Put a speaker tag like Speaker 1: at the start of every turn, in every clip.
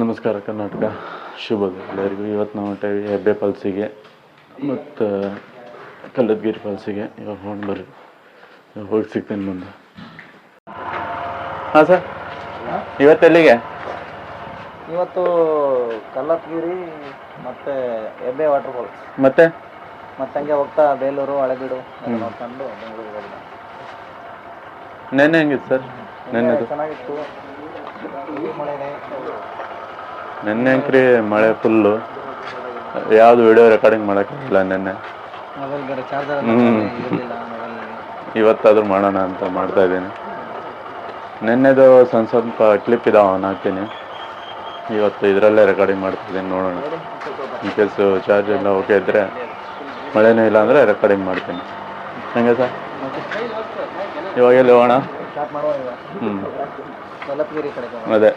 Speaker 1: ನಮಸ್ಕಾರ ಕರ್ನಾಟಕ. ಶುಭೋದಯ ಎಲ್ಲರಿಗೂ. ಇವತ್ತು ನಾವು ಹೊಂಟೇವಿ ಹೆಬ್ಬೆ ಫಾಲ್ಸಿಗೆ ಮತ್ತು ಕಲ್ಲದ್ಗಿರಿ ಫಾಲ್ಸಿಗೆ ಇವಾಗ ಹೋಗಿ ಬರ್ರಿ. ಇವಾಗ ಹೋಗಿ ಸಿಗ್ತೀನಿ ಮುಂದೆ ಹಾಂ ಸರ್? ಇವತ್ತೆಲ್ಲಿಗೆ
Speaker 2: ಇವತ್ತು ಕಲ್ಲತ್ಗಿರಿ ಮತ್ತೆ ಎಬ್ಬೆ ವಾಟರ್ ಫಾಲ್ಸ್
Speaker 1: ಮತ್ತೆ?
Speaker 2: ಮತ್ತೆ ಹಂಗೆ ಹೋಗ್ತಾ ಬೇಲೂರು ಹಳೆಬೀಡು ಎಲ್ಲ ನೋಡ್ಕೊಂಡು ಬೆಂಗಳೂರಿಗೆ.
Speaker 1: ನೆನ್ನೆ ಹೆಂಗಿತ್ತು ಸರ್? ನೆನ್ನೆ
Speaker 2: ಚೆನ್ನಾಗಿತ್ತು. ಮಳೆನೇ.
Speaker 1: ನೆನ್ನೆ ಅಂಕ್ರಿ ಮಳೆ ಫುಲ್ಲು ಯಾವುದು ವಿಡಿಯೋ ರೆಕಾರ್ಡಿಂಗ್ ಮಾಡೋಕ್ಕಾಗಿಲ್ಲ ನಿನ್ನೆ. ಹ್ಮ್. ಇವತ್ತಾದ್ರೂ ಮಾಡೋಣ ಅಂತ ಮಾಡ್ತಾ ಇದ್ದೀನಿ. ನಿನ್ನೆದು ಸ್ವಲ್ಪ ಸ್ವಲ್ಪ ಕ್ಲಿಪ್ ಇದಾವ ಅವನು ಹಾಕ್ತೀನಿ. ಇವತ್ತು ಇದರಲ್ಲೇ ರೆಕಾರ್ಡಿಂಗ್ ಮಾಡ್ತಿದ್ದೀನಿ ನೋಡೋಣ. ಇನ್ ಕೇಸ್ ಚಾರ್ಜ್ ಎಲ್ಲ ಓಕೆ ಇದ್ದರೆ ಮಳೆನೂ ಇಲ್ಲ ಅಂದರೆ ರೆಕಾರ್ಡಿಂಗ್ ಮಾಡ್ತೀನಿ. ಹೆಂಗೆ ಸರ್? ಇವಾಗ. ಎಲ್ಲಿ ಹೋಗೋಣ. ಹ್ಞೂ ಅದೇ.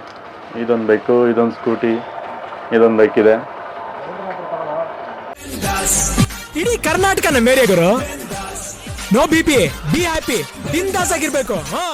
Speaker 1: ಇದೊಂದು ಬೈಕು, ಇದೊಂದು ಸ್ಕೂಟಿ, ಇದೊಂದು ಬೈಕ್ ಇದೆ.
Speaker 3: ಇಡೀ ಕರ್ನಾಟಕನ ಮೇರೆ ಗುರು no B P be happy ಬಿಂದಾಸ್ ಆಗಿರ್ಬೇಕು. ಹಾ.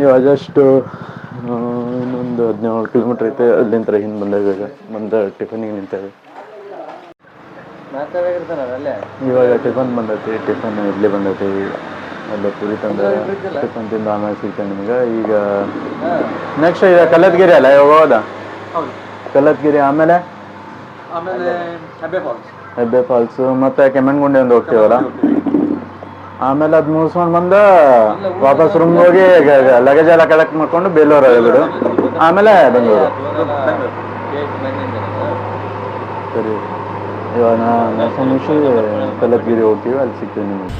Speaker 1: ಇವಾಗ ಜಸ್ಟು ಇನ್ನೊಂದು ಹದಿನೇಳು ಕಿಲೋಮೀಟ್ರ್ ಐತೆ ಅಲ್ಲಿಂದ ಹಿಂದೆ ಬಂದಾಗ ಬಂದ ಟಿಫನಿಗೆ ನಿಂತೇವೆ. ಇವಾಗ ಟಿಫನ್ ಬಂದೈತಿ ಟಿಫನ್ ಇಡ್ಲಿ ಬಂದೈತಿ ಅಲ್ಲೇ ಪೂರಿ ತಂದ ಟಿಫನ್ ತಿಂದ ಆಮೇಲೆ ಸಿಗ್ತೇನೆ ನಿಮ್ಗೆ. ಈಗ ನೆಕ್ಸ್ಟ್ ಈಗ ಕಲ್ಲತ್ಗಿರಿ ಅಲ್ಲ ಇವಾಗ ಹೋದ. ಕಲ್ಲತ್ಗಿರಿ ಆಮೇಲೆ?
Speaker 2: ಆಮೇಲೆ ಹೆಬ್ಬೆ ಫಾಲ್ಸ್
Speaker 1: ಹೆಬ್ಬೆ ಫಾಲ್ಸು ಮತ್ತೆ ಕೆಮ್ಮಣ್ಗುಂಡಿ ಒಂದು ಹೋಗ್ತೀವಲ್ಲ? ಆಮೇಲೆ ಅದು ಮುಗಿಸ್ಕೊಂಡು ಬಂದು ವಾಪಸ್ ರೂಮ್ ಹೋಗಿ ಲಗೇಜ್ ಎಲ್ಲ ಕಲೆಕ್ಟ್ ಮಾಡ್ಕೊಂಡು ಬೇಲೂರು ಬಿಡು ಆಮೇಲೆ ಬೆಂಗಳೂರು. ಸರಿ. ಇವಾಗ ನಾ ಮುಗಿಸಿ ಕಲ್ಲತ್ಗಿರಿ ಹೋಗ್ತೀವಿ, ಅಲ್ಲಿ ಸಿಗ್ತೀವಿ ನಿಮಗೆ.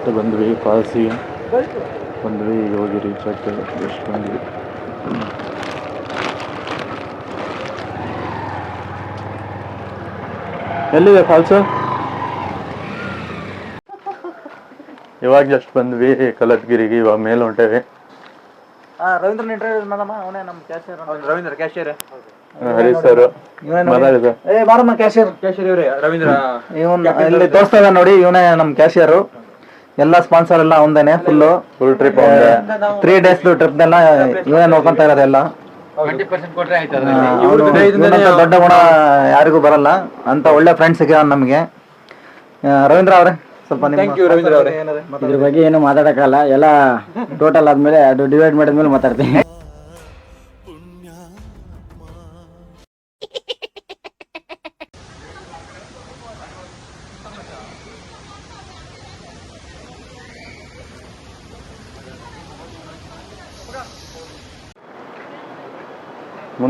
Speaker 1: ಜಸ್ಟ್ ಬಂದ್ವಿ ಫಾಲ್ಸಿ ಬಂದ್ವಿ. ಈಗ ಹೋಗಿ ರೀಚ್ ಆಗ್ತೇವೆ ಎಷ್ಟು ಬಂದ್ವಿ. ಎಲ್ಲಿದೆ ಫಾಲ್ಸು ಇವಾಗ ಜಸ್ಟ್ ಬಂದ್ವಿ ಕಲತ್ಗಿರಿಗೆ ಇವಾಗ ಮೇಲೆ ಹೊಂಟೇವಿ
Speaker 2: ರವೀಂದ್ರ ಇಂಟರ್ವ್ಯೂ ಮಾಡಮ್ಮ ಅವನೇ ನಮ್ಮ cashier
Speaker 4: Ravindra cashier
Speaker 1: Hari sir.
Speaker 2: ಏ ಬಾರಮ್ಮ ಕ್ಯಾಶಿಯರ್
Speaker 4: ಕ್ಯಾಶಿಯರ್ ಇವರೇ ರವೀಂದ್ರ.
Speaker 2: ಇವನ್ ಇಲ್ಲಿ ತೋರಿಸ್ತಾ ನೋಡಿ ಇವನೇ ನಮ್ಮ ಕ್ಯಾಶಿಯರು ಎಲ್ಲ ಸ್ಪಾನ್ಸರ್ ಎಲ್ಲ ಒಂದೇನೆ full
Speaker 1: full trip
Speaker 2: three days trip ಎಲ್ಲ. ಇವನೇ ನೋಡ್ಕೊಂತ ಇರೋದೆಲ್ಲ ದೊಡ್ಡ ಗುಣ ಯಾರಿಗೂ ಬರಲ್ಲ. ಅಂತ ಒಳ್ಳೆ ಫ್ರೆಂಡ್ಸ್ ಸಿಗ ನಮಗೆ. ರವೀಂದ್ರ ಅವರೇ ಸ್ವಲ್ಪ
Speaker 4: ರವೀಂದ್ರ ಅವ್ರೆ.
Speaker 5: ಇದ್ರ ಬಗ್ಗೆ ಏನು ಮಾತಾಡಕ್ಕಲ್ಲ ಎಲ್ಲ ಟೋಟಲ್ ಆದ್ಮೇಲೆ ಅದು ಡಿವೈಡ್ ಮಾಡಿದ್ಮೇಲೆ ಮಾತಾಡ್ತೀನಿ.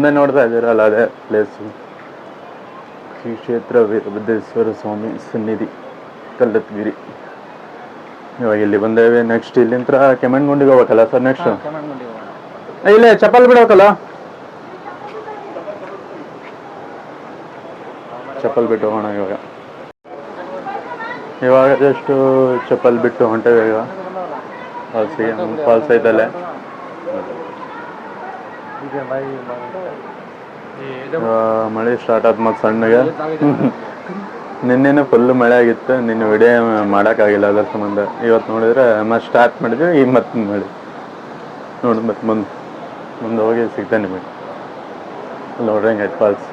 Speaker 1: ಮುಂದೆ ನೋಡ್ತಾ ಇದ್ದೀರಲ್ಲ ಅದೇ ಪ್ಲೇಸು ಶ್ರೀ ಕ್ಷೇತ್ರ ವೀರಭದ್ರೇಶ್ವರ ಸ್ವಾಮಿ ಸನ್ನಿಧಿ ಕಲ್ಲತ್ಗಿರಿ ಇವಾಗ ಇಲ್ಲಿ ಬಂದೇವೆ ನೆಕ್ಸ್ಟ್ ಇಲ್ಲಿಂದ ಕೆಮ್ಮಣ್ಗುಂಡಿಗೆ ಹೋಗ್ಬೇಕಲ್ಲ ಸರ್ ನೆಕ್ಸ್ಟ್ ಇಲ್ಲೇ ಚಪ್ಪಲ್ ಬಿಡ್ಬೇಕಲ್ಲ ಚಪ್ಪಲ್ ಬಿಟ್ಟು ಹೋಗೋಣ ಇವಾಗ. ಇವಾಗ ಜಸ್ಟ್ ಚಪ್ಪಲ್ ಬಿಟ್ಟು ಹೊಂಟೇವೆ ಈಗ ಫಾಲ್ಸಿಗೆ ಫಾಲ್ಸ್ ಐತಲ್ಲೇ ಮಳೆ ಸ್ಟಾರ್ಟ್ ಆದ್ ಮತ್ತೆ ಸಣ್ಣಗೆ. ನಿನ್ನೆನೂ ಫುಲ್ ಮಳೆ ಆಗಿತ್ತು, ನಿನ್ನೆ ವಿಡಿಯೋ ಮಾಡೋಕ್ಕಾಗಿಲ್ಲ ಅದ್ರ ಸಂಬಂಧ ಇವತ್ತು ನೋಡಿದ್ರೆ ಮತ್ತೆ ಸ್ಟಾರ್ಟ್ ಮಾಡಿದ್ವಿ ಈಗ ಮತ್ತೆ ಮಳೆ. ನೋಡಿ ಮತ್ತೆ ಮುಂದೆ ಮುಂದೆ ಹೋಗಿ ಸಿಗ್ತಾನೆ ನಿಮಗೆ ನೋಡ್ರಿ ಹೆಂಗೈತೆ ಫಾಲ್ಸ್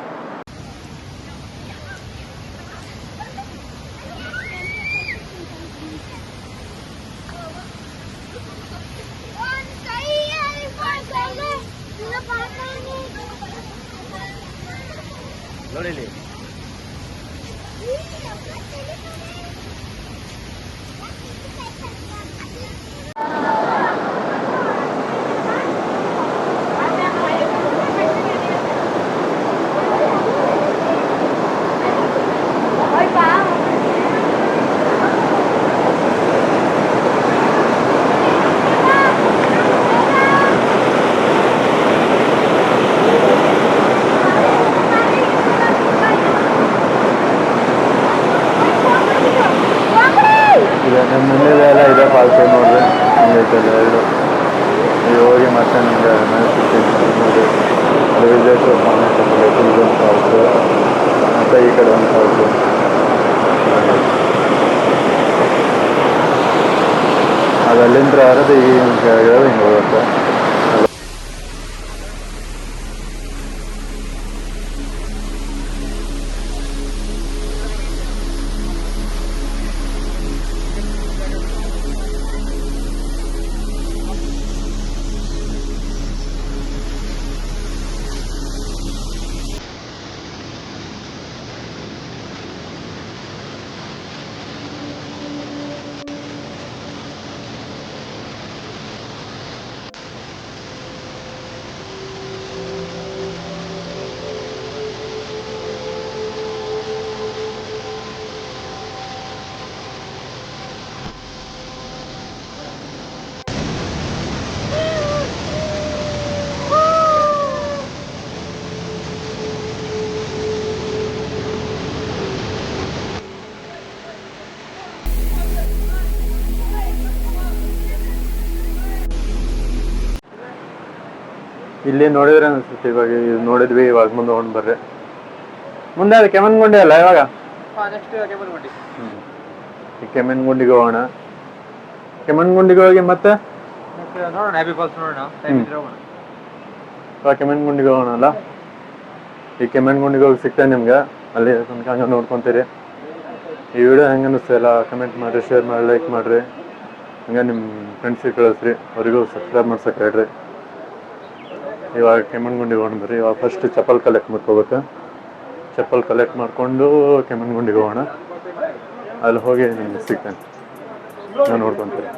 Speaker 1: ಇಲ್ಲಿ ನೋಡಿದ್ರೆ ಅನ್ಸುತ್ತೆ ಇವಾಗ ಇದು ನೋಡಿದ್ವಿ ಇವಾಗ ಮುಂದೆ ಹೊಂಡ್ ಬರ್ರಿ. ಮುಂದೆ ಅದು ಕೆಮ್ಮನ್ಗುಂಡಿ ಅಲ್ಲ ಇವಾಗ?
Speaker 4: ಕೆಮನ್ ಗುಂಡಿಗೆ ಹೋಗೋಣ
Speaker 1: ಈ ಕೆಮ್ಮನ್ಗುಂಡಿಗೆ ಹೋಗೋಣ. ಕೆಮ್ಮನ್ಗುಂಡಿಗೆ ಹೋಗಿ ಮತ್ತೆ?
Speaker 4: ಕೆಮನ್ ಗುಂಡಿಗೆ ಹ್ಯಾಪಿ ಫಾಲ್ಸ್ ನೋಡೋಣ ಟೈಮ್ ಇದ್ರೆ ಹೋಗೋಣ.
Speaker 1: ಕೆಮ್ಮನ್ಗುಂಡಿಗೆ ಹೋಗೋಣ ಅಲ್ಲ? ಈ ಕೆಮ್ಮನ್ಗುಂಡಿಗೆ ಹೋಗಿ ಸಿಗ್ತೇನೆ ನಿಮ್ಗೆ? ಅಲ್ಲಿ ತನಕ ಹಂಗೆ ನೋಡ್ಕೊಂತೀರಿ. ಈ ವಿಡಿಯೋ ಹೆಂಗೆ ಅನಿಸ್ತಿಲ್ಲ ಕಮೆಂಟ್ ಮಾಡಿರಿ ಶೇರ್ ಮಾಡಿ ಲೈಕ್ ಮಾಡಿರಿ. ಹಂಗೆ ನಿಮ್ಮ ಫ್ರೆಂಡ್ಸಿಗೆ ಕಳಿಸ್ರಿ. ಅವರಿಗೂ ಸಬ್ಸ್ಕ್ರೈಬ್ ಮಾಡ್ಸಕ್ಕೆ ಹೇಳ್ರಿ. ಇವಾಗ ಕೆಮ್ಮಣ್ಗುಂಡಿಗೆ ಹೋಗೋಣ ಇವಾಗ ಫಸ್ಟ್ ಚಪ್ಪಲ್ ಕಲೆಕ್ಟ್ ಮಾಡ್ಕೋಬೇಕು ಚಪ್ಪಲ್ ಕಲೆಕ್ಟ್ ಮಾಡಿಕೊಂಡು ಕೆಮ್ಮಣ್ಗುಂಡಿಗೆ ಹೋಗೋಣ. ಅಲ್ಲಿ ಹೋಗಿ ನಿಮ್ಗೆ ಸಿಗ್ತೇನೆ. ನಾನು ನೋಡ್ಕೊತೀನಿ.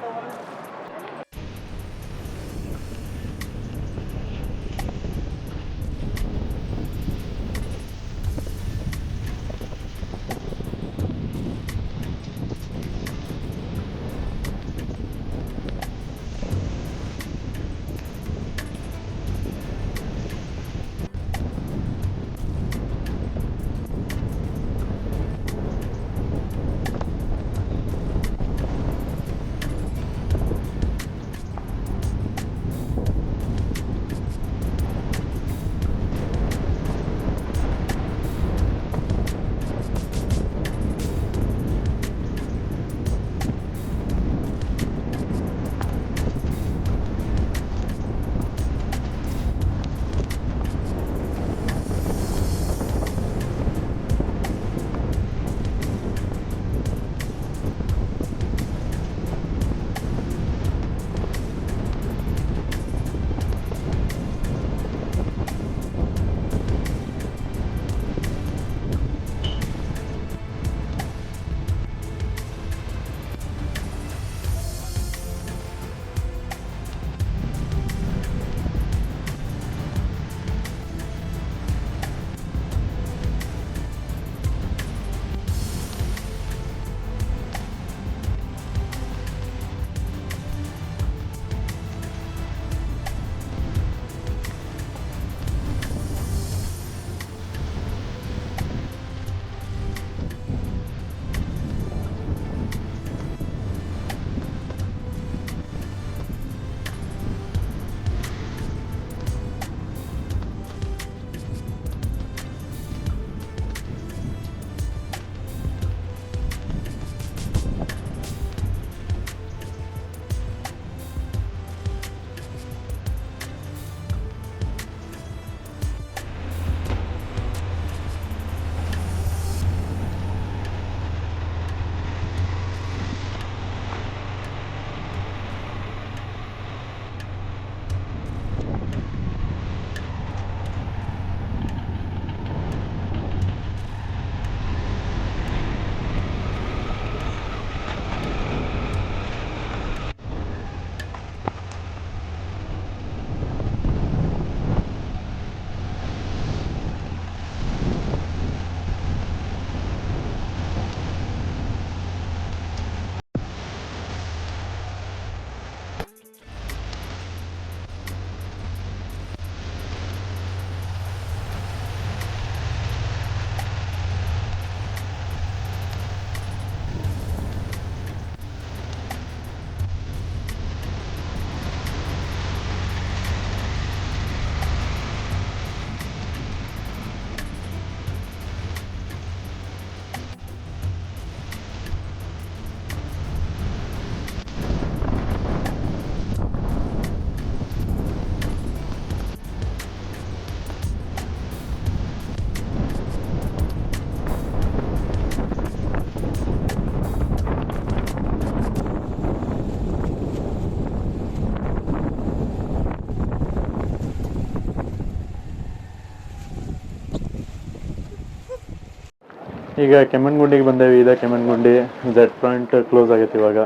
Speaker 1: ಈಗ ಕೆಮ್ಮಣ್ಗುಂಡಿಗೆ ಬಂದೇವಿ, ಇದೆ ಕೆಮ್ಮಣ್ಗುಂಡಿ ಜೆಡ್ ಪಾಯಿಂಟ್ ಕ್ಲೋಸ್ ಆಗೈತೆ ಇವಾಗ.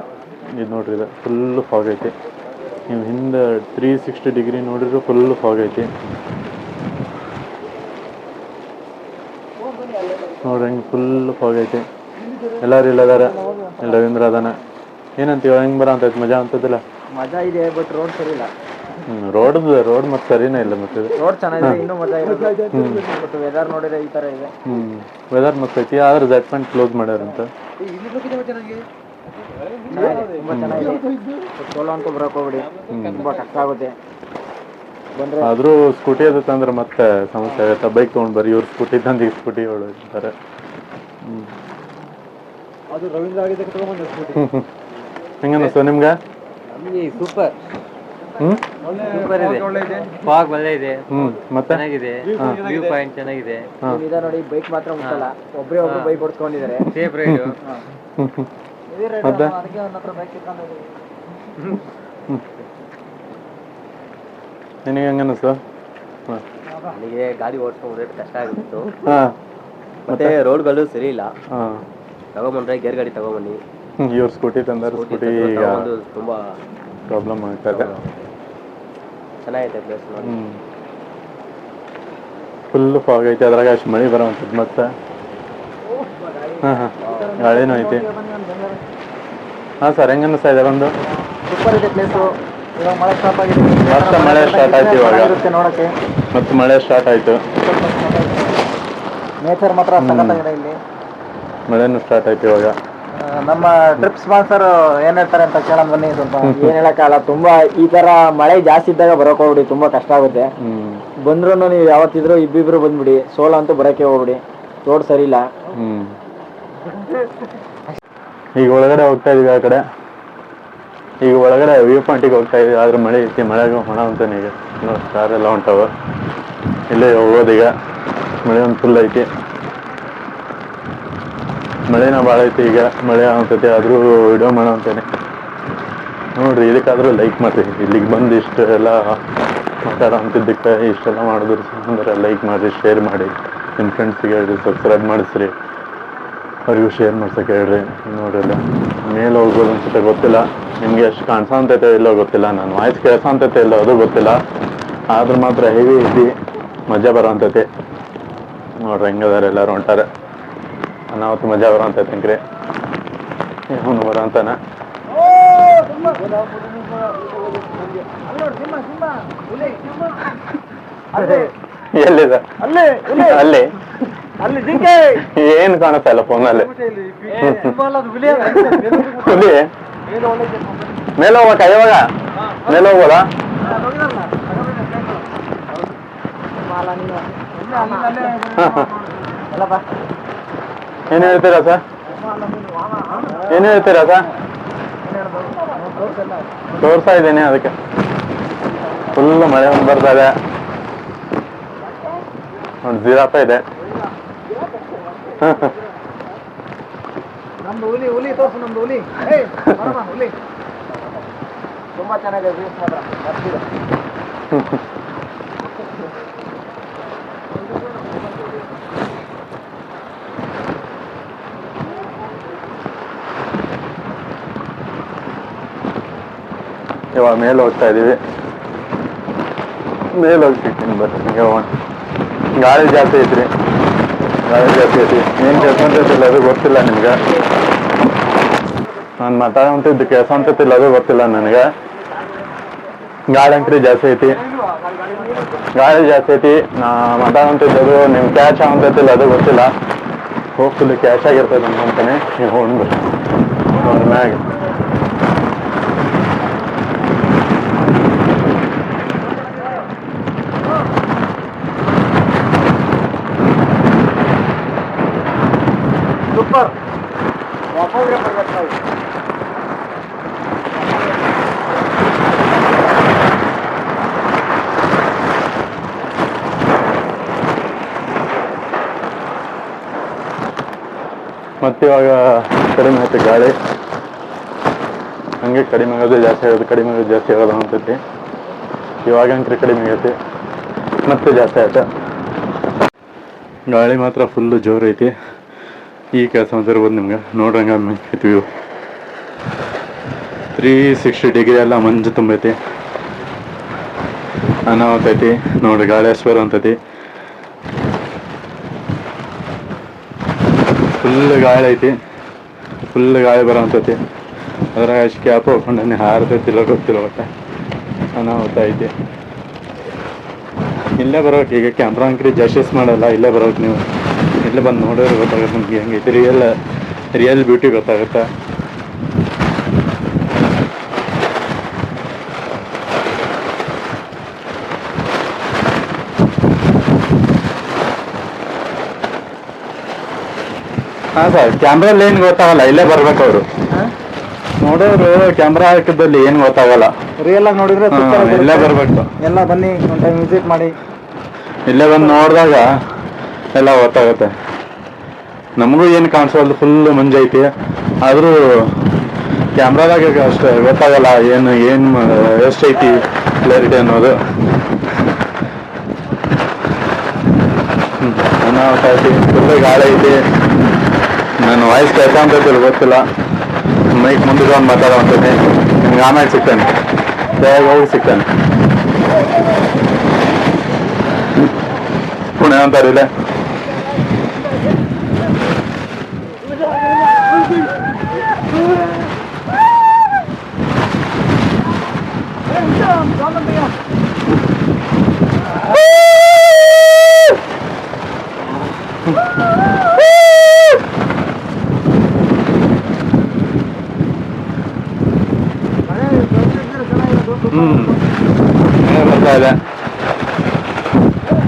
Speaker 1: ಇದು ನೋಡ್ರಿ, ಇದು ಫುಲ್ ಫಾಗ್ ಐತಿ. ನೀವು ಹಿಂದೆ ತ್ರೀ ಸಿಕ್ಸ್ಟಿ ಡಿಗ್ರಿ ನೋಡಿದ್ರು ಫುಲ್ ಫಾಗ್ ಐತಿ. ನೋಡ್ರಿ, ಹಿಂಗೆ ಫುಲ್ ಫಾಗ್ ಐತಿ. ಎಲ್ಲಾರು ಇಲ್ಲದಾರ ಇಲ್ಲಿ ರವೀಂದ್ರ ಅದಾನ? ಏನಂತೀವ ಹೆಂಗೆ ಬರ ಅಂತೈತಿ ಮಜಾ ಅಂತದಿಲ್ಲ?
Speaker 5: ಮಜಾ ಇದೆ ಬಟ್ ರೋಡ್ ಸರಿ ಇಲ್ಲ.
Speaker 1: ರೋಡ್ ರೋಡ್ ಮತ್ತೆ ಸರಿನೇ ಇಲ್ಲ ಮತ್ತೆ.
Speaker 5: ರೋಡ್ ಚೆನ್ನಾಗಿದೆ ಇನ್ನೂ ಮಜಾ ಇರುತ್ತೆ ಬಟ್ ವೆದರ್ ನೋಡಿದ್ರೆ ಈ ತರ ಇದೆ.
Speaker 1: ಹ್ಮ್ ವೆದರ್ ಮಸ್ತ್ ಐತಿ ಆದ್ರೆ ಜೆಡ್ ಪಾಯಿಂಟ್ ಕ್ಲೋಸ್ ಮಾಡ್ಯಾರಂತ
Speaker 5: ಚೆನ್ನಾಗಿದೆ ತುಂಬಾ ಚೆನ್ನಾಗಿದೆ. ಸೋಲೋ ಅಂತ ಬರಕ್ ಹೋಗ್ಬಿಡಿ ತುಂಬಾ ಕಷ್ಟ ಆಗುತ್ತೆ. ಬಂದ್ರೆ
Speaker 1: ಆದ್ರೂ ಸ್ಕೂಟಿ ಅದು ತಂದ್ರೆ ಮತ್ತೆ ಸಮಸ್ಯೆ ಆಗುತ್ತೆ. ಬೈಕ್ ತಗೊಂಡ್ ಬರ್ರಿ ಇವ್ರು ಸ್ಕೂಟಿ ತಂದು ಸ್ಕೂಟಿ ಹೊಡಿತಾರೆ
Speaker 4: ಅದು ರವೀಂದ್ರ ತಗೊಂಡ್ಬಂದೆ ಸ್ಕೂಟಿ
Speaker 1: ಹೆಂಗನ್ನಿಸ್ತು ನಿಮ್ಗೆ?
Speaker 4: ಸೂಪರ್
Speaker 1: ಹ್ಮ್?
Speaker 4: ಸೂಪರ್ ಇದೆ. ಫಾಗ್ ಒಳ್ಳೆ ಇದೆ.
Speaker 1: ಹ್ಮ್ ಮತ್ತೆ?
Speaker 4: ಚೆನ್ನಾಗಿದೆ. ವ್ಯೂ ಪಾಯಿಂಟ್ ಚೆನ್ನಾಗಿದೆ.
Speaker 5: ಇದೆ ನೋಡಿ ಬೈಕ್ ಮಾತ್ರ ಮುಟ್ಟಲ್ಲ ಒಬ್ರೇ ಒಬ್ರು ಬೈಕ್ ಹೊಡ್ಸ್ಕೊಂಡಿದ್ದಾರೆ.
Speaker 4: ಸೇಫ್ ರೈಡ್
Speaker 1: ಮತ್ತೆ? ನಿನಗೆ ಹೆಂಗ ಅನಿಸ್ತು?
Speaker 6: ನನಗೆ ಗಾಡಿ ಓಡಿಸ್ಕೊಂಡ್ರೆ ಕಷ್ಟ ಆಗಿತ್ತು. ಮತ್ತೆ ರೋಡ್ಗಳು ಸರಿ ಇಲ್ಲ. ತಗೊಂಬಂದ್ರೆ ಗೇರ್ ಗಾಡಿ ತಗೊಂಬನ್ನಿ.
Speaker 1: ಇವ್ರು ಸ್ಕೂಟಿ ತಂದಾರ ಸ್ಕೂಟಿ ಈಗ
Speaker 6: ತುಂಬಾ
Speaker 1: ಪ್ರಾಬ್ಲಮ್ ಆಗ್ತದೆ
Speaker 6: ಚೆನ್ನಾಗೈತೆ ಪ್ಲೇಸ್ ನೋಡಿ.
Speaker 1: ಫುಲ್ ಫಾಗ್ ಐತೆ ಅದ್ರಾಗ ಅಷ್ಟು ಮಳೆ ಬರೋವಂಥದ್ದು ಮತ್ತೆ? ಹಾಂ ಹಾಂ. ಗಾಳಿನೂ ಐತಿ. ಹಾಂ ಸರ್ ಹೆಂಗೆ ಅನ್ನಿಸ್ತಾ ಇದೆ ಒಂದು
Speaker 5: ಸೂಪರ್ ಇದೆ ಪ್ಲೇಸು ಇವಾಗ ಮಳೆ ಸ್ಟಾಪ್ ಆಗಿದೆ.
Speaker 1: ಮತ್ತೆ ಮಳೆ ಸ್ಟಾರ್ಟ್ ಆಯ್ತು ಇವಾಗ.
Speaker 5: ನೋಡಕ್ಕೆ.
Speaker 1: ಮತ್ತೆ ಮಳೆ ಸ್ಟಾರ್ಟ್ ಆಯಿತು.
Speaker 5: ನೇಚರ್ ಮಾತ್ರ ಸಖತ್ತಾಗಿದೆ ಇಲ್ಲಿ.
Speaker 1: ಮಳೆನೂ ಸ್ಟಾರ್ಟ್ ಆಯ್ತು ಇವಾಗ.
Speaker 5: ನಮ್ಮ ಟ್ರಿಪ್ ಸ್ಪಾನ್ಸರ್ ಏನ್ ಹೇಳ್ತಾರೆ ಅಂತ ಕೇಳ ಬನ್ನಿ ಸ್ವಲ್ಪ.
Speaker 2: ಏನ್ ಹೇಳಕ್ಕಾಗಲ್ಲ, ತುಂಬಾ ಈ ತರ ಮಳೆ ಜಾಸ್ತಿ ಇದ್ದಾಗ ಬರೋಕ್ ಹೋಗ್ಬಿಡಿ, ತುಂಬಾ ಕಷ್ಟ ಆಗುತ್ತೆ. ಬಂದ್ರು ನೀವು ಯಾವತ್ತಿದ್ರು ಇಬ್ಬಿಬ್ರು ಬಂದ್ಬಿಡಿ, ಸೋಲ ಅಂತೂ ಬರೋಕೆ ಹೋಗ್ಬಿಡಿ. ರೋಡ್ ಸರಿ ಇಲ್ಲ.
Speaker 1: ಈಗ ಒಳಗಡೆ ಹೋಗ್ತಾ ಇದೀವಿ ಆ ಕಡೆ. ಈಗ ಒಳಗಡೆ ವ್ಯೂ ಪಾಯಿಂಟಿಗೆ ಹೋಗ್ತಾ ಇದೀವಿ. ಆದ್ರೆ ಮಳೆ ಐತಿ ಮಳೆ ಹೊಣ ಅಂತ ಈಗ. ಎಲ್ಲ ಹೊಂಟವ ಇಲ್ಲೇ ಹೋಗೋದೀಗ. ಮಳೆ ಒಂದು ಫುಲ್ ಐತಿ. ಮಳೆನ ಭಾಳ ಐತಿ, ಈಗ ಮಳೆ ಆಗ್ತೈತಿ, ಆದರೂ ವಿಡಿಯೋ ಮಾಡೋ ಅಂತಾನೆ. ನೋಡ್ರಿ, ಇದಕ್ಕಾದರೂ ಲೈಕ್ ಮಾಡ್ರಿ. ಇಲ್ಲಿಗೆ ಬಂದು ಇಷ್ಟು ಎಲ್ಲ ಮಾತಾಡೋ ಅಂತಿದ್ದಕ್ಕೆ, ಇಷ್ಟೆಲ್ಲ ಮಾಡಿದ್ರು ಅಂದ್ರೆ ಲೈಕ್ ಮಾಡಿರಿ ಶೇರ್ ಮಾಡಿ. ನಿಮ್ಮ ಫ್ರೆಂಡ್ಸಿಗೆ ಹೇಳ್ರಿ ಸಬ್ಸ್ಕ್ರೈಬ್ ಮಾಡಿಸ್ರಿ. ಅವ್ರಿಗೂ ಶೇರ್ ಮಾಡ್ಸಕ್ಕೆ ಹೇಳ್ರಿ. ನೋಡ್ರಲ್ಲ ಮೇಲೆ ಹೋಗ್ಬೋದು ಅನ್ಸುತ್ತೆ, ಗೊತ್ತಿಲ್ಲ. ನಿಮಗೆ ಎಷ್ಟು ಕಾಣಿಸೋಂತೈತೆ ಇಲ್ಲೋ ಗೊತ್ತಿಲ್ಲ. ನಾನು ವಾಯ್ಸ್ ಕೇಳಿಸೋಂತೈತೆ ಇಲ್ಲೋ, ಅದು ಗೊತ್ತಿಲ್ಲ. ಆದ್ರೆ ಮಾತ್ರ ಹೆವಿ ಐತಿ ಮಜಾ ಬರೋಂತೈತಿ ನೋಡ್ರಿ, ಹೆಂಗದಾರೆ ಎಲ್ಲರೂ ಹೊಂಟಾರೆ. ಅನಾವತ್ತು ಮಜಾ ಬರೋ ಅಂತ ತಿಂಕ್ರಿ ಇವನು ಬರೋಂತಾನ ಎಲ್ಲಿದೆ? ಅಲ್ಲಿ ಏನ್ ಕಾಣುತ್ತೆ ಫೋನ್ ಅಲ್ಲಿ ಹುಲಿ ಮೇಲೆ ಹೋಗ್ಬೇಕ ಇವಾಗ ಮೇಲೆ ಹೋಗ್ಬೋದಾ? ಏನ್ ಹೇಳ್ತೀರಾ ಸರ್? ಏನ್ ಹೇಳ್ತೀರಾ ಸರ್? ತೋರ್ಸಾ ಇದ್ದೀನಿ ಅದಕ್ಕೆ. ಫುಲ್ ಮಳೆ ಒಂದು ಬರ್ತಾ ಇದೆ. ಒಂದು ಜಿರಾಪ ಇದೆ.
Speaker 5: ನಮ್ದು ಹುಲಿ ಹುಲಿ ತೋರ್ಸು ನಮ್ದು ಹುಲಿ. ಹುಲಿ. ತುಂಬಾ ಚೆನ್ನಾಗಿದೆ
Speaker 1: ಇವಾಗ ಮೇಲೆ ಹೋಗ್ತಾ ಇದೀವಿ ಮೇಲೆ ಹೋಗ್ತಿರ್ತೀನಿ ಬರ್ತೀನಿ ಗಾಳಿ ಜಾಸ್ತಿ ಐತ್ರಿ. ಗಾಳಿ ಜಾಸ್ತಿ ಐತಿ ಏನ್ ಕೆಲ್ಸಂತಿಲ್ಲ ಅದು ಗೊತ್ತಿಲ್ಲ ನಿಮ್ಗೆ. ನಾನು ಕೆಲಸ ಕೆಲ್ಸಂತಿಲ್ಲ ಅದು ಗೊತ್ತಿಲ್ಲ ನನಗೆ. ಗಾಳಿ ಅಂತ್ರಿ ಜಾಸ್ತಿ ಐತಿ. ಗಾಳಿ ಜಾಸ್ತಿ ಐತಿ. ನಾ ಮಾತಾಡೋಂತಿದ್ದು ನಿಮ್ ಕ್ಯಾಚ್ ಇಲ್ಲ ಅದು ಗೊತ್ತಿಲ್ಲ. ಹೋಗ್ತಿಲ್ಲ ಕ್ಯಾಶ್ ಆಗಿರ್ತದೆ ಅಂತಾನೆ ನೀವು ಹೋಗಿ ಬರ್ರಿ ನೋಡ್ರಿ ಮ್ಯಾಗ
Speaker 5: ಸೂಪರ್ ಒಬ್ಬೊಬ್ರೆ ಬರ್ಬೇಕು ನಾವು
Speaker 1: ಮತ್ತೆ ಇವಾಗ ಕಡಿಮೆ ಆಯ್ತು ಗಾಳಿ. ಹಂಗೆ ಕಡಿಮೆ ಆಗೋದು ಜಾಸ್ತಿ ಆಗೋದು, ಕಡಿಮೆ ಆಗೋದು ಜಾಸ್ತಿ ಆಗೋದು ಅಂತೈತಿ ಇವಾಗ ಅಂಕ್ರಿ ಕಡಿಮೆ ಆಗೈತಿ. ಮತ್ತೆ ಜಾಸ್ತಿ ಆಯ್ತು. ಗಾಳಿ ಮಾತ್ರ ಫುಲ್ಲು ಜೋರು ಐತಿ. ಈ ಕೆಲಸ ಇರ್ಬೋದು ನಿಮ್ಗೆ. ನೋಡ್ರಂಗೆ ವ್ಯೂ ತ್ರೀ ಸಿಕ್ಸ್ಟಿ ಡಿಗ್ರಿ ಎಲ್ಲ ಮಂಜು ತುಂಬೈತಿ ಅನಾಹುತ ನೋಡಿ ನೋಡಿ ಗಾಳೇಶ್ವರ ಅಂತೈತಿ ಫುಲ್ ಗಾಳಿ ಐತಿ. ಫುಲ್ ಗಾಳಿ ಬರೋ ಅಂತೈತಿ ಅದ್ರಾಗ ಅಷ್ಟು ಕ್ಯಾಪ್ ಹಾಕೊಂಡನೆ ಹಾರ್ತೈತಿಲ್ಲ ಗೊತ್ತಿಲ್ಲ ಒಟ್ಟು ಅನಾಹುತ ಐತಿ. ಇಲ್ಲೇ ಬರೋಕೆ ಈಗ ಕ್ಯಾಮ್ರಾ ಅಂಕ್ರಿ ಜಸ್ಟಿಸ್ ಮಾಡಲ್ಲ, ಇಲ್ಲೇ ಬರೋಕೆ ನೀವು. ಇಲ್ಲೇ ಬಂದು ನೋಡಿದ್ರೆ ಗೊತ್ತಾಗುತ್ತೆ ನಿಮ್ಗೆ ಹೆಂಗೈತಿ. ರಿಯಲ್ ರಿಯಲ್ ಬ್ಯೂಟಿ ಗೊತ್ತಾಗುತ್ತೆ. ಹಾಂ ಸರ್ ಕ್ಯಾಮ್ರಲ್ಲಿ ಏನು ಗೊತ್ತಾಗಲ್ಲ ಇಲ್ಲೇ ಬರ್ಬೇಕು ಅವರು. ನೋಡೋರು ಕ್ಯಾಮ್ರಾ ಹಾಕಿದ್ದಲ್ಲಿ ಏನು ಗೊತ್ತಾಗಲ್ಲ.
Speaker 2: ರಿಯಲ್ ಆಗಿ ನೋಡಿದ್ರೆ
Speaker 1: ಹಾ,
Speaker 2: super ಆಗಿರುತ್ತೆ.
Speaker 1: ಇಲ್ಲೇ ಬರ್ಬೇಕು.
Speaker 2: ಎಲ್ಲ ಬನ್ನಿ ಒಂದು ಟೈಮ್ ವಿಸಿಟ್ ಮಾಡಿ.
Speaker 1: ಇಲ್ಲೇ ಬಂದು ನೋಡಿದಾಗ ಎಲ್ಲ ಗೊತ್ತಾಗುತ್ತೆ. ನಮಗೂ ಏನು ಕಾಣಿಸೋದು ಫುಲ್ ಮಂಜೈತಿ ಆದರೂ ಕ್ಯಾಮ್ರಾದಾಗ ಅಷ್ಟೇ ಗೊತ್ತಾಗಲ್ಲ ಏನು ಏನು ಎಷ್ಟೈತಿ ಕ್ಲಾರಿಟಿ ಅನ್ನೋದು. ಹ್ಮ್. ಅನಾಹುತ ಐತಿ ಫುಲ್ ಗಾಳಿ ಐತಿ. ನನ್ನ ವಾಯ್ಸ್ ಕೇಳ್ಕೊಂತೈತಿಲ್ಲ ಗೊತ್ತಿಲ್ಲ. ಮೈಕ್ ಮುಂದೆ ಒಂದು ಮಾತಾಡೋಂತೀನಿ ನಿಮ್ಗೆ ಆಮೇಲೆ ಸಿಗ್ತೇನೆ. ಬೇಗ ಹೋಗಿ ಸಿಗ್ತೇನೆ. ಪುಣೆ ಅಂತಾರಿಲ್ಲ ಹ್ಮ್ ಮಳೆ ಬರ್ತಾ ಇದೆ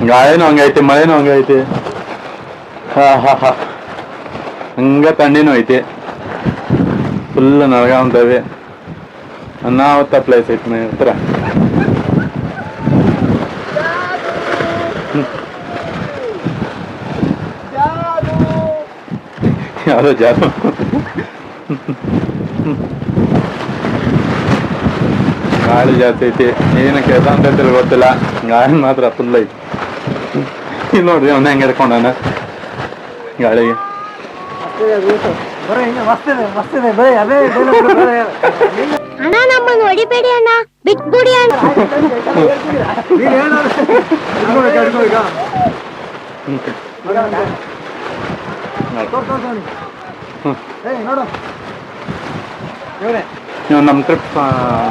Speaker 1: ಗಾಳಿನೂ ಹಂಗೈತಿ ಮಳೆನೂ ಹಂಗೈತಿ ಹಾ ಹಾ ಹಾ. ಹಂಗ ತಣ್ಣಿನೂ ಐತಿ. ಫುಲ್ ನಳಗಾವಂತವೆ ಅನಾಹುತ ಪ್ಲೇಸ್ ಐತಿ ಮನೆ ಹತ್ರ. ಯಾರೋ ಜಾರು ಗಾಳಿ ಜಾಸ್ತಿ ಐತಿ. ಏನು ಕೆಲಸ ಅಂತ ಗೊತ್ತಿಲ್ಲ. ಗಾಳಿ ಮಾತ್ರ ಫುಲ್ ಐತಿ. ಇಲ್ಲಿ ನೋಡ್ರಿ ಅವ್ನ ಹೆಂಗೆ ಹಿಡ್ಕೊಂಡಾನ ಗಾಳಿಗೆ.
Speaker 7: ಅಣ್ಣ ನಮ್ಮನ್ನ ಹೊಡಿಬೇಡಿ ಬಿಟ್ಬಿಡಿ
Speaker 2: ಇವ್ನೇ.
Speaker 1: ನಮ್ಮ ಟ್ರಿಪ್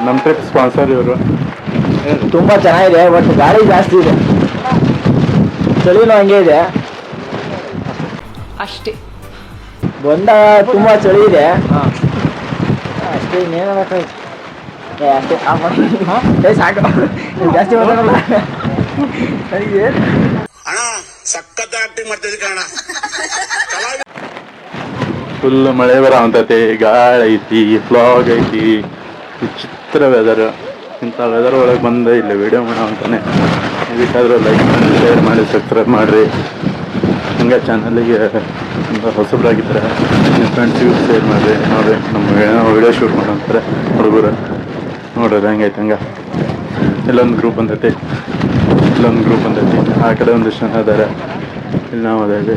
Speaker 1: ನಮ್ಮ ಟ್ರಿಪ್ ಸ್ಪಾನ್ಸರ್ ಇವರು
Speaker 5: ತುಂಬಾ ಚೆನ್ನಾಗಿದೆ ಬಟ್ ಗಾಳಿ ಜಾಸ್ತಿ ಇದೆ ಚಳಿನೂ ಹಂಗೆ ಇದೆ.
Speaker 8: ಅಷ್ಟೇ.
Speaker 5: ಬಂದ ತುಂಬಾ ಚಳಿ ಇದೆ. ಅಷ್ಟೇ ಇನ್ನೇನು ಏ ಅಷ್ಟೇ. ಆ ಮನೆ- ಏ ಸಾಕು. ಜಾಸ್ತಿ ಮಾತಾಡಲ್ಲ. ಸರಿ ಏನ್
Speaker 1: ಫುಲ್ ಮಳೆ ಬರ ಅಂತೈತಿ ಗಾಳಿ ಐತಿ ಫ್ಲಾಗ್ ಐತಿ ವಿಚಿತ್ರ ವೆದರ್ ಇಂಥ ವೆದರ್ ಒಳಗೆ ಬಂದು ಇಲ್ಲಿ ವಿಡಿಯೋ ಮಾಡೋ ಅಂತಾನೆ ಇದಕ್ಕಾದ್ರೂ ಲೈಕ್ ಮಾಡಿ ಶೇರ್ ಮಾಡಿ ಸಬ್ಸ್ಕ್ರೈಬ್ ಮಾಡಿರಿ. ಹಂಗೆ ಚಾನಲಿಗೆ ತುಂಬ ಹೊಸಬ್ರಾಗಿದ್ದರೆ ನಿಮ್ಮ ಫ್ರೆಂಡ್ಸಿಗೂ ಶೇರ್ ಮಾಡಿರಿ. ನೋಡಿರಿ, ನಮ್ಮ ವಿಡಿಯೋ ಶೂಟ್ ಮಾಡೋ ಅಂತಾರೆ ಹುಡುಗರು. ನೋಡ್ರಿ ಹೆಂಗೈತೆ ಹಂಗೆ. ಇಲ್ಲೊಂದು ಗ್ರೂಪ್ ಬಂದೈತಿ. ಇಲ್ಲೊಂದು ಗ್ರೂಪ್ ಬಂದೈತಿ. ಆ ಕಡೆ ಒಂದಿಷ್ಟು ಜನ ಇದ್ದಾರೆ ಇಲ್ಲಿ ನಾವು ಅದೇ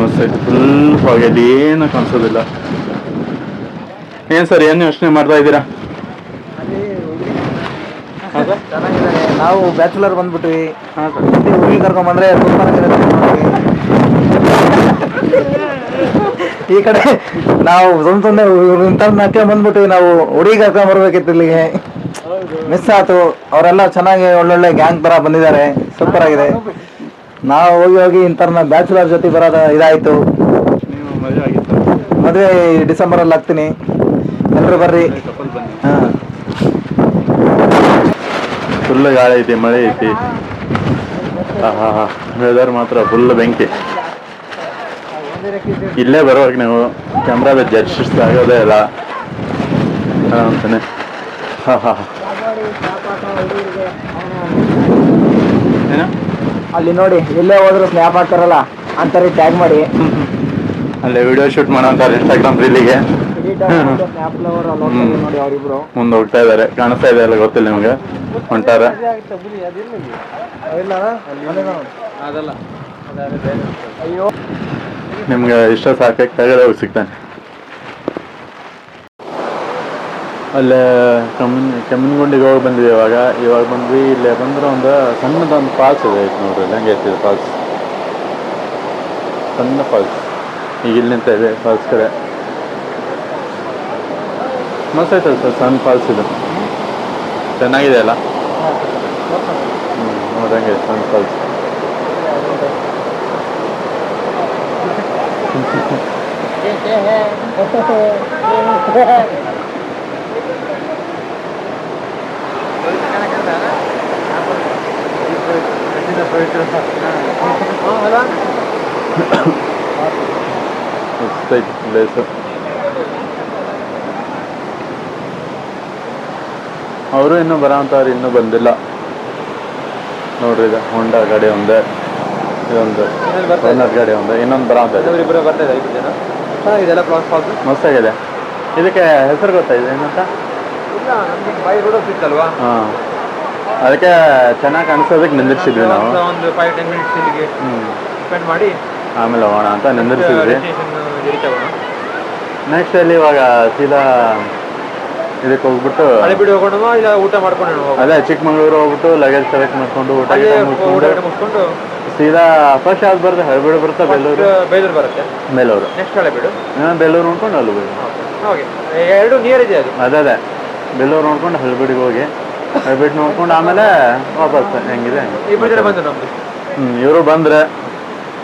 Speaker 1: ಮಸ್ತ್ ಫುಲ್ ಫಾಗಲ್ಲಿ ಏನು ಕಾಣಿಸೋದಿಲ್ಲ. ಏನು ಸರ್, ಏನು ಯೋಚನೆ ಮಾಡ್ತಾ ಇದ್ದೀರಾ?
Speaker 2: ನಾವು ಬ್ಯಾಚುಲರ್ ಬಂದ್ಬಿಟ್ವಿ.
Speaker 1: ಹಾಂ ಸರ್
Speaker 2: ಹುಡುಗಿ ಕರ್ಕೊಂಡ್ ಬಂದ್ರೆ ಸೂಪರ್ ಆಗಿರುತ್ತೆ ನೋಡೋಕೆ. ಈ ಕಡೆ ನಾವು ಸೊಂದೆ ಸುಮ್ಮನೆ ಇಂಟರ್ನೆಟ್ಗೆ ಬಂದ್ಬಿಟ್ವಿ. ನಾವು ಹುಡುಗಿ ಕರ್ಕೊಂಡ್ ಬರ್ಬೇಕಿತ್ತು ಇಲ್ಲಿಗೆ. ಮಿಸ್ ಆಯ್ತು ಅವರೆಲ್ಲ ಚೆನ್ನಾಗಿ ಒಳ್ಳೊಳ್ಳೆ ಗ್ಯಾಂಗ್ ತರ ಬಂದಿದ್ದಾರೆ. ಸೂಪರ್ ಆಗಿದೆ. ನಾವು ಹೋಗಿ ಹೋಗಿ ಇಂಥವ್ರನ್ನ ಬ್ಯಾಚುಲರ್ ಜೊತೆ ಬರೋದ ಇದಾಯ್ತು.
Speaker 1: ಮದುವೆ ಡಿಸೆಂಬರಲ್ಲಿ
Speaker 2: ಮದುವೆ ಡಿಸೆಂಬರ್ ಅಲ್ಲಿ ಆಗ್ತೀನಿ. ಎಲ್ಲರೂ ಬರ್ರಿ
Speaker 1: ಕಪಲ್ ಬನ್ನಿ
Speaker 2: ಹಾ
Speaker 1: ಫುಲ್ ಗಾಳಿ ಐತಿ ಮಳೆ ಐತಿ. ವೆದರ್ ಮಾತ್ರ ಫುಲ್ ಬೆಂಕಿ. ಇಲ್ಲೇ ಬರುವಾಗ ನೀವು ಕ್ಯಾಮ್ರಾದ ಜಡ್ಜಸ್ಟ್ ಆಗೋದೇ ಇಲ್ಲ. ಅಂತಾನೆ. ಹಾಂ ಹಾಂ
Speaker 5: ಅಲ್ಲಿ ನೋಡಿ ಇಲ್ಲೇ ಹೋದ್ರು ಸ್ನ್ಯಾಪ್ ಹಾಕ್ತಾರಲ್ಲ ಅಂತಾರೆ ಟ್ಯಾಗ್ ಮಾಡಿ.
Speaker 1: ಅಲ್ಲೇ ವಿಡಿಯೋ ಶೂಟ್ ಮಾಡೋ ಅಂತಾರೆ ಇನ್ಸ್ಟಾಗ್ರಾಮ್ ರೀಲಿಗೆ ಮುಂದೆ ಹೋಗ್ತಾ ಇದಾರೆ. ಕಾಣಿಸ್ತಾ ಇದೆ ಅಲ್ಲ ಗೊತ್ತಿಲ್ಲ ನಿಮ್ಗೆ? ಹೊಂಟಾರ. ನಿಮ್ಗೆ ಇಷ್ಟ ಹೋಗಿ ಸಿಗ್ತಾನೆ. ಅಲ್ಲೇ ಕಮ್ಮಿನ ಕೆಮ್ಮನ್ಗುಂಡಿಗೆ ಹೋಗಿ ಬಂದ್ವಿ ಇವಾಗ. ಇವಾಗ ಬಂದ್ವಿ ಇಲ್ಲೇ ಬಂದ್ರೆ ಒಂದು ಸಣ್ಣದೊಂದು ಫಾಲ್ಸ್ ಇದೆ ಐತೆ ನೋಡ್ರಿ. ಹೆಂಗೆ ಐತಿದೆ ಫಾಲ್ಸ್ ಸಣ್ಣ ಫಾಲ್ಸ್ ಈಗ ಇಲ್ಲಿ ನಿಂತ ಇದೆ ಫಾಲ್ಸ್ ಕಡೆ. ಮಸ್ತ್ ಐತಲ್ಲ ಸರ್ ಸಣ್ಣ ಫಾಲ್ಸ್ ಇದು ಚೆನ್ನಾಗಿದೆ ಅಲ್ಲ ಹ್ಞೂ ನೋಡಂಗೆ ಸಣ್ಣ ಫಾಲ್ಸ್ ಮಸ್ತ್ ಐತಿ ಪ್ಲೇಸು ಅವರು ಇನ್ನೂ ಬರೋಂಥವ್ರು ಇನ್ನೂ ಬಂದಿಲ್ಲ. ನೋಡ್ರಿ ಇದು ಹೊಂಡಾ ಗಾಡಿ ಒಂದೇ ಇದೊಂದು ಓನರ್ ಗಾಡಿ ಒಂದೇ ಇನ್ನೊಂದು ಬರೋಂಥ
Speaker 4: ಜನ ಇದೆಲ್ಲ ಪ್ಲಾಸ್ ಫಾಲ್ಸ್
Speaker 1: ಮಸ್ತಾಗಿದೆ. ಇದಕ್ಕೆ ಹೆಸರು ಗೊತ್ತಾಯಿದೆ ಏನಂತ?
Speaker 4: ರೋಡ್
Speaker 1: ಹಾಂ. ಅದಕ್ಕೆ ಚೆನ್ನಾಗಿ ಕಾಣಿಸೋದಕ್ಕೆ ನಿಂದಿರ್ಸಿದ್ವಿ ನಾವು.
Speaker 4: ಒಂದು ಫೈವ್ ಟೆನ್ ಮಿನಿಟ್ಸ್ ಇಲ್ಲಿಗೆ ಸ್ಪೆಂಡ್ ಮಾಡಿ
Speaker 1: ಆಮೇಲೆ ಹೋಗೋಣ ಅಂತ ನಿಂದಿರ್ಸಿದ್ವಿ. ನೆಕ್ಸ್ಟ್ ಅಲ್ಲಿ ಇವಾಗ ಸೀದಾ ಇದಕ್ಕೆ ಹೋಗ್ಬಿಟ್ಟು
Speaker 4: ಹಳೆಬೀಡು ಹೋಗೋಣ ಇಲ್ಲ ಊಟ ಮಾಡ್ಕೊಂಡು ಹೋಗೋಣ
Speaker 1: ಅದೇ ಚಿಕ್ಕಮಂಗ್ಳೂರು ಹೋಗ್ಬಿಟ್ಟು ಲಗೇಜ್ ಸೆಲೆಕ್ಟ್ ಮಾಡ್ಕೊಂಡು ಊಟ ಮುಗಿಸ್ಕೊಂಡು ಸೀದಾ ಫಸ್ಟ್ ಯಾವ್ದು ಬರುತ್ತೆ? ಹಳಬೇಡು ಬರುತ್ತೆ ಬೆಲ್ಲೂರು
Speaker 4: ಬೇಲೂರು ಬರುತ್ತೆ.
Speaker 1: ಬೇಲೂರು
Speaker 4: ನೆಕ್ಸ್ಟ್ ಹಳೆಬೀಡು
Speaker 1: ಬೆಲ್ಲೂರು ಬೆಳ್ಳೂರು ನೋಡ್ಕೊಂಡು ಅಲ್ಲಿ ಹೋಗಿ
Speaker 4: ಓಕೆ ಎರಡು ನಿಯರ್ ಇದೆ ಅದು.
Speaker 1: ಅದೇ ಅದೇ. ಬೆಲ್ಲೂರು ನೋಡ್ಕೊಂಡು ಹಳಬೇಡಿಗೆ ಹೋಗಿ. ಹಳಬೇಡು ನೋಡ್ಕೊಂಡು ಆಮೇಲೆ ವಾಪಸ್ ಹೆಂಗಿದೆ.
Speaker 4: ಇಬ್ಬರು ಬಂದು ನಮ್ದು.
Speaker 1: ಹ್ಮ್ ಇವರು ಬಂದ್ರೆ.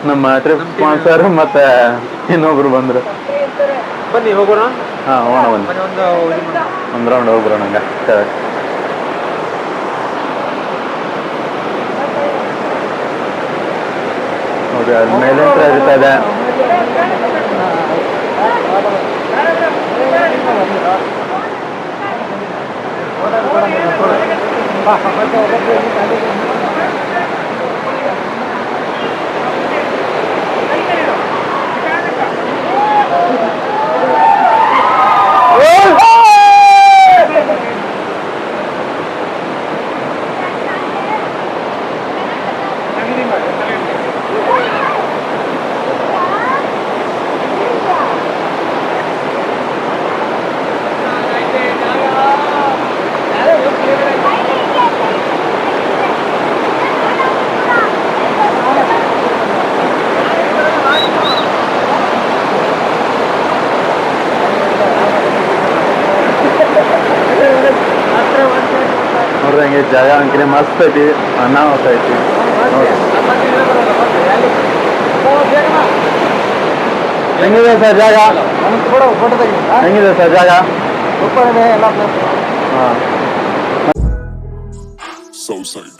Speaker 1: ನಮ್ಮ ಟ್ರಿಪ್ ಸ್ಪಾನ್ಸರ್ ಮತ್ತೆ ಇನ್ನೊಬ್ರು ಬಂದ್ರು.
Speaker 4: ಬನ್ನಿ ಹೋಗೋಣ.
Speaker 1: ಹಾ ಹೋಗೋಣ ಬನ್ನಿ.
Speaker 4: ಬನ್ನಿ ಒಂದು ಇದು ಮಾಡೋಣ.
Speaker 1: ಒಂದ್ ರೌಂಡ್ ಹೋಗ್ಬರೋಣ ಹಂಗ. ಕೆಳಗೆ. ನೋಡಿ ಅಲ್ಲಿ ಮೇಲೆ ಹರಿತಾ ಇದೆ ನೋಡ್ರಿ ಹಂಗೆ ಜಾಗ ಅಂಕನೆ ಮಸ್ತ್ ಐತಿ ಅನಾಹುತ ಐತಿ ನೋಡಿ ಹೆಂಗಿದೆ ಸರ್ ಜಾಗ ಹೆಂಗಿದೆ ಸರ್ ಜಾಗ ಹಾಂ
Speaker 8: Southside.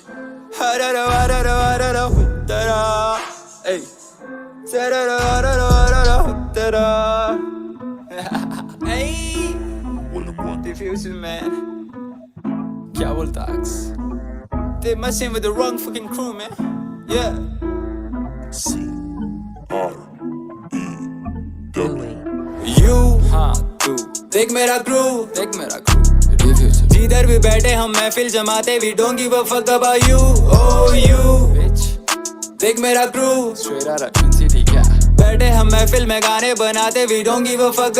Speaker 8: One.
Speaker 9: Diffusion man. बोलता अक्स They messing with the wrong fucking crew man. Yeah.
Speaker 8: C R E W.
Speaker 9: You हाँ तू देख मेरा क्रू देख मेरा क्रू जिधर भी बैठे हम महफिल जमाते don't give a fuck about you oh you bitch देख मेरा क्रू out of Twin क्या बैठे हम महफिल में गाने बनाते we don't give a fuck